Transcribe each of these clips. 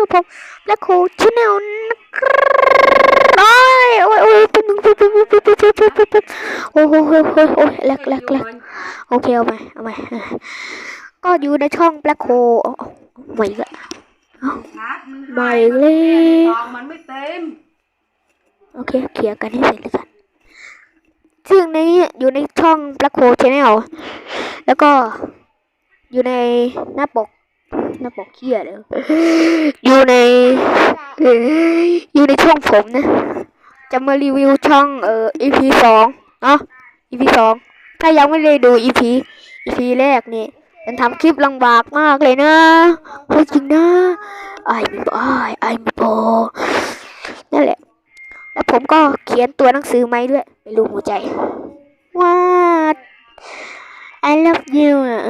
กับผมและโคชแนลนะครับโอ้ยโอ้ยเป็นปุ่เป็นมึงเป็นมึงเป็นมึงเป็นโอ้โหโอ้ยโอ้ยโอ้ยแลกแลกแลกโอเคเอาไปเอาไปก็อยู่ในช่องแบล็คโฮไม่ละไม่เลยมัม่เต็โอเคเคลียร์กันให้เสร็จแล้วกันซึ่งนนี้อยู่ในช่องแบล็คโฮชแนลแล้วก็อยู่ในหน้าปก หน้าปกเขี้ยเลยอยู่ใน อยู่ในช่องผมนะ จะมารีวิวช่องเอ่อ EP สองเนาะ EP สองถ้ายังไม่ได้ดู EP EP แรกนี่ยังทำคลิปลำบากมากเลยนะพูดจริงนะไอ้ม่บอกไอ้ม่บอนั่นแหละ แล้วผมก็เขียนตัวหนังสือไม้ด้วยเป็นรูปหัวใจว่า I love you อะ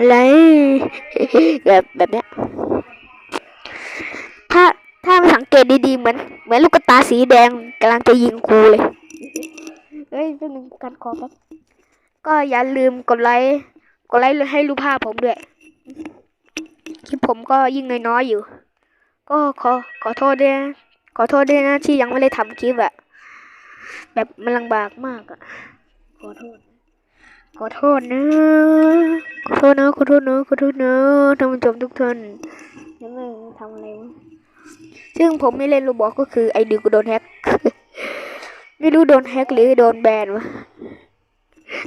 อะไรแบบแบบเนี้ยถ้าถ้ามาสังเกตดีๆเหมือนเหมือนลูกกระตาสีแดงกำลังจะยิงครูเลยเฮ้ยเป็นหนึ่งการคอครับก็อย่าลืมกดไลค์กดไลค์ให้รูปภาพผมด้วยคลิปผมก็ยิ่งน้อยๆอยู่ ก็ขอขอโทษด้วยขอโทษด้วยนะที่ยังไม่ได้ทำคลิปอะแบบมันลำบากมากอะขอโทษ ขอโทษนะ ขอโทษนะ ขอโทษนะ ขอโทษนะท่านผู้ชมทุกท่านยังไม่ทำอะไรวะ ซึ่งผมไม่เล่นโรบอกก็คือไอดีกูโดนแฮ็กไม่รู้โดนแฮ็กหรือโดนแบนวะ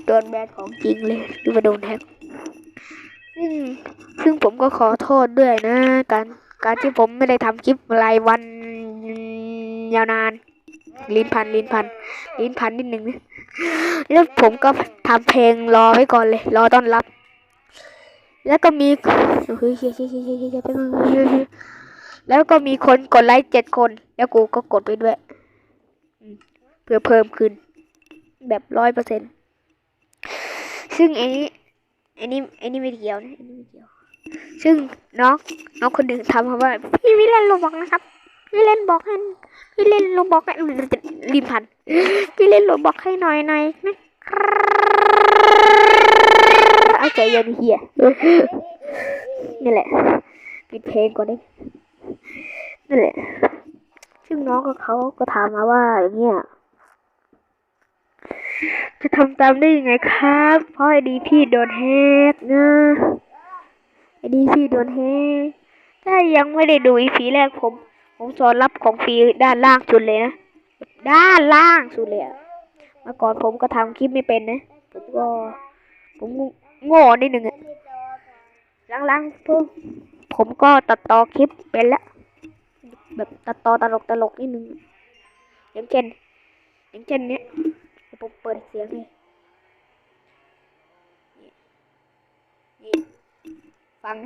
โดนแบนของจริงเลยหรือว่าโดนแฮ็กซึ่งซึ่งผมก็ขอโทษด้วยนะ การการที่ผมไม่ได้ทำคลิปรายวันยาวนานลิ้นพันลิ้นพันลิ้นพันนิดนึงนะ แล้วผมก็ทำเพลงรอไว้ก่อนเลย รอต้อนรับ แล้วก็มีแล้วก็มีคนกดไลค์เจ็ดคน แล้วกูก็กดไปด้วยเพื่อเพิ่มขึ้น แบบร้อยเปอร์เซ็นต์ซึ่งไอ้นี้ไอ้นี้ไอ้นี้ไม่เกี่ยวนะไอ้นี้ไม่เกี่ยว ซึ่งน้องน้องคนหนึ่งทำมาว่าพี่ไม่เล่นโรบอกนะครับ พี่เล่นบอกให้พี่เล่นโรบอกให้ริมพันพี่เล่นโรบอกให้หน่อยหน่อยนะครับเอาใจเย็นเฮียนี่แหละปิดเพลงก่อนดินั่นแหละซึ่งน้องกับเขาก็ถามมาว่าอย่างเงี้ยจะทำตามได้ยังไงครับ เพราะไอดีพี่โดนแฮกนะไอดีพี่โดนแฮกถ้ายังไม่ได้ดูอีพีแรกผม ผมสอนรับของฟรีด้านล่างสุดเลยนะ ด้านล่างสุดเลยอะเมื่อก่อนผมก็ทำคลิปไม่เป็นนะ ผมก็ ผมโง่นิดหนึ่งอะหลังๆผมผมก็ตัดต่อคลิปเป็นแล้ว แบบตัดต่อตลกตลกนิดนึง อย่างเช่น อย่างเช่นเนี้ยผมเปิดเสียงให้ฟัง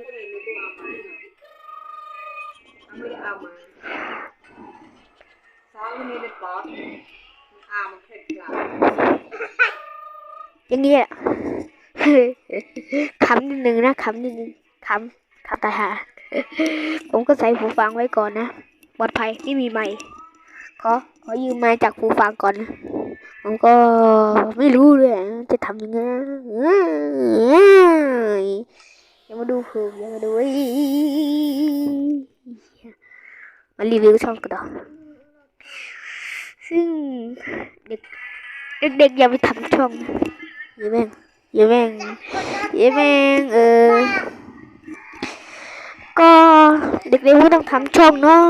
โยนไปเลยกูเอามาเอาไม่ได้เอามาซองที่มีในปอดเอามันเข็ดลับอย่างเงี้ยคำนิดนึงนะคำนิดนึงคำคำตาหาผมก็ใส่หูฟังไว้ก่อนนะปลอดภัยไม่มีไมค์ขอขอยืมไมค์จากหูฟังก่อนนะผมก็ไม่รู้เลยจะทำยังไง อ้ยอย่ามาดูผมอย่ามาดูเอ้ยมารีวิวช่องกันต่อซึ่งเด็กเด็กๆอย่าไปทำช่องนะอย่าแม่งอย่าแม่งอย่าแม่งเออก็เด็กๆไม่ต้องทำช่องเนาะ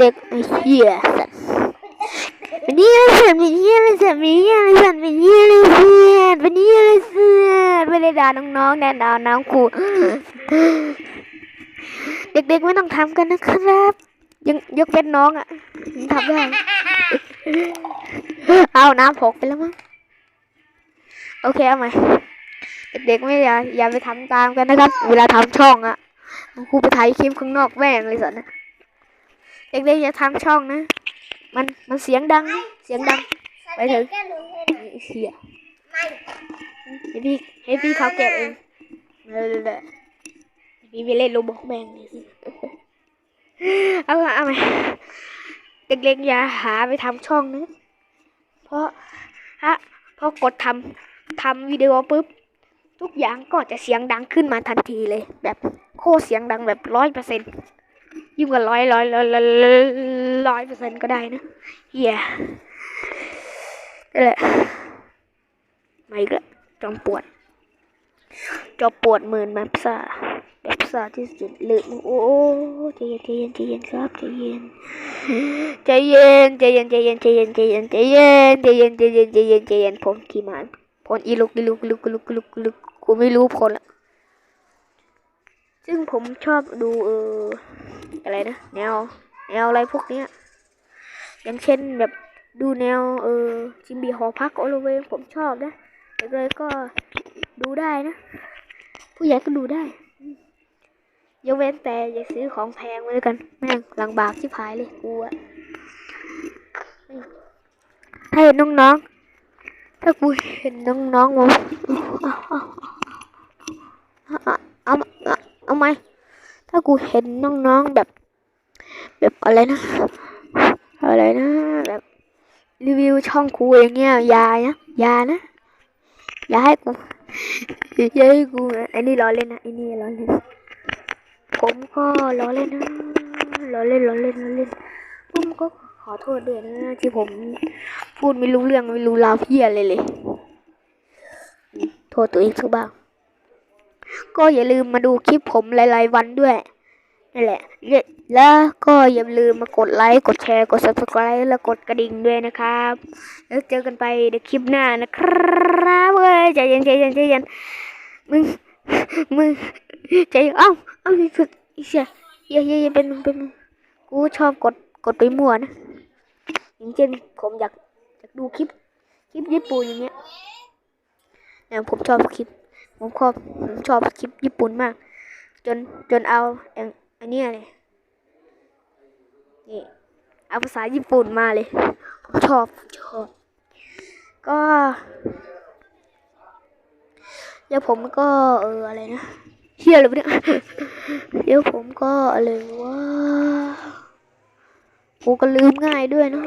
เด็กๆไอ้เหี้ยสัตว์ วันนี้อะไรสัตว์วันนี้อะไรสัตว์วันนี้อะไรสัตว์วันนี้อะไรเสียดวันนี้อะไรเสียดไม่ได้ด่าน้องๆแน่ด่าน้องครูเด็กๆไม่ต้องทำกันนะครับยังยกเป็นน้องอะทำได้เอาน้ำหกไปแล้วมั้งโอเคเอาใหม่เด็กๆไม่อย่าอย่าไปทำตามกันนะครับ เวลาทำช่องอะครูไปถ่ายคลิปข้างนอกแม่งเลยสอนนะเด็กๆอย่าทำช่องนะ มันมันเสียงดังนะเสียงดัง ไปถึงเฮียให้พี่ให้พี่เขาเก็บเองเลยๆพี่ไปเล่นโรบอกแม่งเลยสิเอามาเอามาเด็กๆอย่าหาไปทำช่องนะเพราะฮะพอกดทำทำวิดีโอปุ๊บ ทุกอย่างก็จะเสียงดังขึ้นมาทันทีเลย แบบโคตรเสียงดังแบบร้อยเปอร์เซ็นต์ ยิ่งกว่าร้อยร้อยร้อยร้อยเปอร์เซ็นต์ก็ได้นะเฮียนั่นแหละมาอีกแล้วจอมปวดจอมปวดหมื่นแบบซ่าแบบซ่าที่สุดเลยโอ้ใจเย็นใจเย็นใจเย็นครับใจเย็นใจเย็นใจเย็นใจเย็นใจเย็นใจเย็นใจเย็นใจเย็นใจเย็นใจเย็นใจเย็นผมกี่มันผลอีลุกอีลุกอีลุกอีลุกอีลุกอีลุกกูไม่รู้ผลละ ซึ่งผมชอบดูเอออะไรนะแนว แนวอะไรพวกเนี้ยอย่างเช่นแบบดูแนวเออจิมบีหอพักโอโลเวงผมชอบนะแต่เลยก็ดูได้นะ ผู้ใหญ่ก็ดูได้ยกเว้นแต่อย่าซื้อของแพงไว้แล้วกันแม่งลำบากชิบหายเลยกูอะถ้าเห็นน้องๆ ถ้ากูเห็นน้องๆมาเอาเอาเอา เอาไหมถ้ากูเห็นน้องๆแบบ แบบอะไรนะ อะไรนะแบบรีวิวช่องกูอย่างเงี้ยย่านะยานะอย่าให้กูอย่าให้กูอันนี้ล้อเล่นนะอันนี้ล้อเล่นผมก็ล้อเล่นนะล้อเล่นล้อเล่นล้อเล่นผมก็ขอโทษด้วยนะที่ผมพูดไม่รู้เรื่องไม่รู้ราวเพี้ยอะไรเลยโทษตัวเองสักบ้าง ก็อย่าลืมมาดูคลิปผมหลาย ๆ วันด้วยนั่นแหละแล้วก็อย่าลืมมากดไลค์กดแชร์กด subscribe แล้วกดกระดิ่งด้วยนะครับ แล้วเจอกันไปในคลิปหน้านะครับเว้ยใจเย็นใจเย็นใจเย็นมึงมึงใจเย็นเอ้าเอ้ามีฝึกอีเสียเย่เย่เย่เป็นมึงเป็นมึงกูชอบกดกดไปมั่วนะอย่างเช่นผมอยากอยากดูคลิปคลิปญี่ปุ่นอย่างเงี้ยเนี่ยผมชอบคลิป ผมชอบผมชอบคลิปญี่ปุ่นมาก จนจนเอาอันนี้เลยนี่เอาภาษาญี่ปุ่นมาเลย ผมชอบชอบ ก็แล้วผมก็เอออะไรนะเฮียอะไรเนี่ยเดี๋ยวผมก็อะไรวะกูก็ลืมง่ายด้วยเนอะ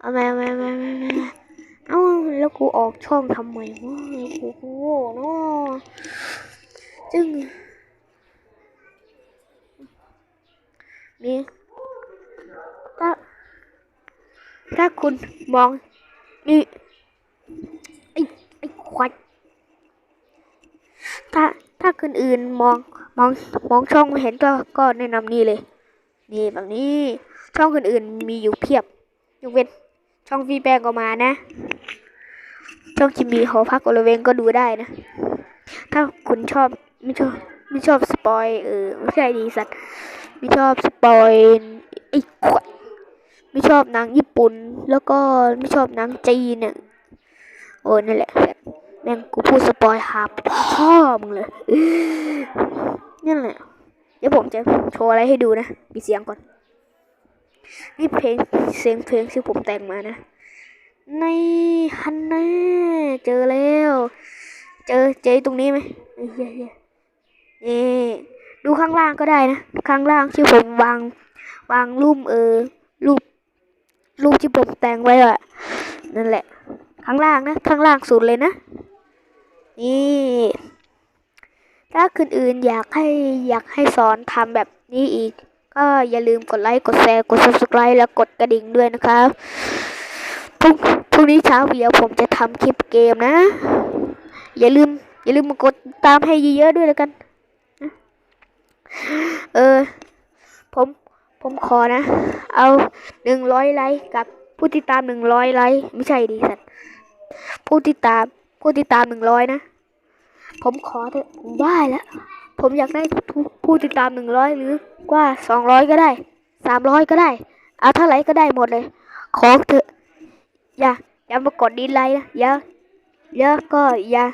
เอามาเอามเอามาเอามเอามาเอ้า แล้วกูออกช่องทำไมวะกูโง่เนาะจึงมีถ้าถ้าคุณมองนี่ไอ้ไอ้ควายถ้าถ้าคนอื่นมองมองมองช่องเห็นก็ก็แนะนำนี่เลย นี่แบบนี้ช่องคนอื่นมีอยู่เพียบยกเว้นช่องฟีแปงก็มานะ ช่องจิมมีหอพักโอลเวงก็ดูได้นะ ถ้าคุณชอบไม่ชอบไม่ชอบสปอยเออไม่ใช่ดีสัตว์ไม่ชอบสปอยไอ้ขวดไม่ชอบนังญี่ปุ่น แล้วก็ไม่ชอบนังจีนเนี่ยโอ้นั่นแหละแม่งกูพูดสปอยหาพ่อมึงเลยนั่นแหละเดี๋ยวผมจะโชว์อะไรให้ดูนะมีเสียงก่อน นี่เพลงเสียงเพลงที่ผมแต่งมานะ นฮันแน่เจอแล้ว เจอเจอตรงนี้ไหมเฮ้ยเฮ้ยเฮ้ยนี่ดูข้างล่างก็ได้นะ ข้างล่างที่ผมวาง วางรูปเออรูปรูปที่ผมแต่งไว้อะนั่นแหละ ข้างล่างนะ ข้างล่างสุดเลยนะ นี่ ถ้าคนอื่นอยากให้อยากให้สอนทำแบบนี้อีก ก็อย่าลืมกดไลค์ กดแชร์ กด subscribe แล้วกดกระดิ่งด้วยนะครับ พรุ่งพรุ่งนี้เช้าเดี๋ยวผมจะทำคลิปเกมนะ อย่าลืม อย่าลืมมากดตามให้เยอะๆด้วยแล้วกัน เออ ผมผมขอนะ เอาหนึ่งร้อยไลค์กับผู้ติดตามหนึ่งร้อยไลค์ไม่ใช่ดิสัตว์ผู้ติดตามผู้ติดตามหนึ่งร้อยนะ ผมขอเถอะผมได้แล้วผมอยากได้ผู้ผู้ติดตามหนึ่งร้อยหรือกว่าสองร้อยก็ได้สามร้อยก็ได้ เอาเท่าไหร่ก็ได้หมดเลย ขอเถอะ อย่าอย่ามากดดีไลค์นะอย่าอย่าก็อย่า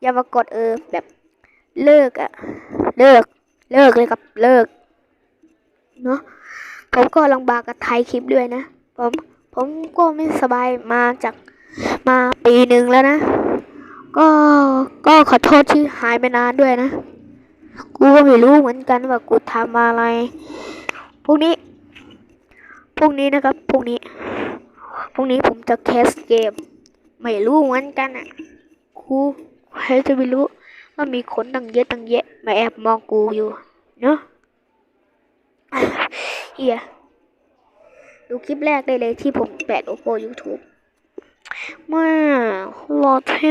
อย่ามากดเออแบบเลิกอะเลิก เลิกเลยครับเลิกเนาะผมก็ลำบากกับไทยคลิปด้วยนะผมผมก็ไม่สบายมาจากมาปีหนึ่งแล้วนะ ก็ก็ขอโทษที่หายไปนานด้วยนะ กูก็ไม่รู้เหมือนกันว่ากูทำอะไรพรุ่งนี้พรุ่งนี้นะครับพรุ่งนี้ พรุ่งนี้ผมจะแคสเกม ไม่รู้เหมือนกันอะกูใครจะไปรู้ว่ามีคนตั้งเยอะตั้งแยะมาแอบมองกูอยู่ เนาะเฮียดูคลิปแรกได้เลยที่ผมแปะโอโปยูทูบมาหล่อเท่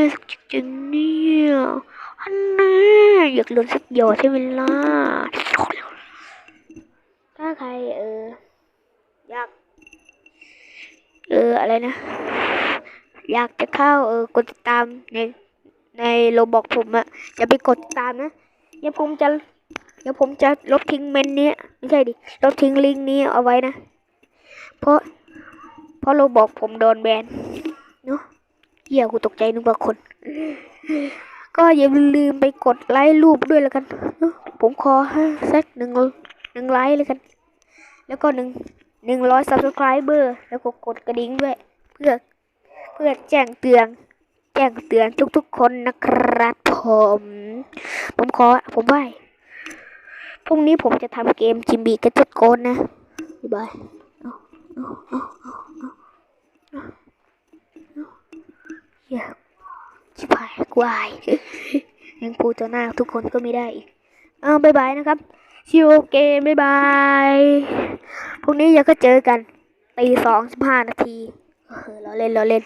จริงเนี่ยอันน่อยากโดนสักหยอดใช่ไหมล่ะถ้าใครเอออยาก เอออะไรนะ อยากจะเข้าเออกดติดตามในในโลบอกผมอะอย่าไปกดติดตามนะเดี๋ยวผมจะเดี๋ยวผมจะลบทิ้งเมนนี้ไม่ใช่ดิลบทิ้งลิงก์นี้เอาไว้นะ เพราะเพราะโลบอกผมโดนแบนเนาะเหี้ยกูตกใจนึกว่าคน ก็อย่าลืมไปกดไลค์รูปด้วยแล้วกันเนอะผมขอให้สักหนึ่งหนึ่งไลค์เลยกัน แล้วก็หนึ่ง หนึ่งร้อยซับสไครเบอร์แล้วก็กดกระดิ่งด้วยเพื่อเพื่อแจ้งเตือน แจ้งเตือนทุกๆคนนะครับผม ผมขอผมไหวพรุ่งนี้ผมจะทำเกมจิมบีกระจุดโกนนะบ๊ายบายอย่าชิบหายกวายยังพูดต่อหน้าทุกคนก็ไม่ได้อีก เอาบ๊ายบายนะครับชิวเกมบ๊ายบาย รุ่งนี้ย่าก็เจอกันตีสองสิบห้านาทีเออเราเล่นเราเล่น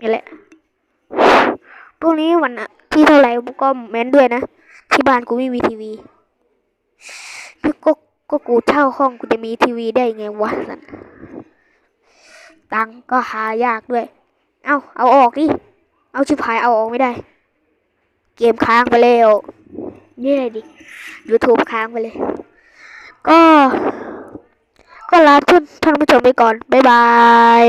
นี่แหละพรุ่งนี้วันอะที่เท่าไหร่ก็เม้นด้วยนะ ที่บ้านกูไม่มีทีวีก็ก็กูเช่าห้องกูจะมีทีวีได้ไงวะสันตังก็หายากด้วย เอาเอาออกดิ เอาชิบหายเอาออกไม่ได้ เกมค้างไปแล้วนี่เลยดิ YouTube ค้างไปเลย ก็ ก็ลาท่านท่านผู้ชมไปก่อน บ๊ายบาย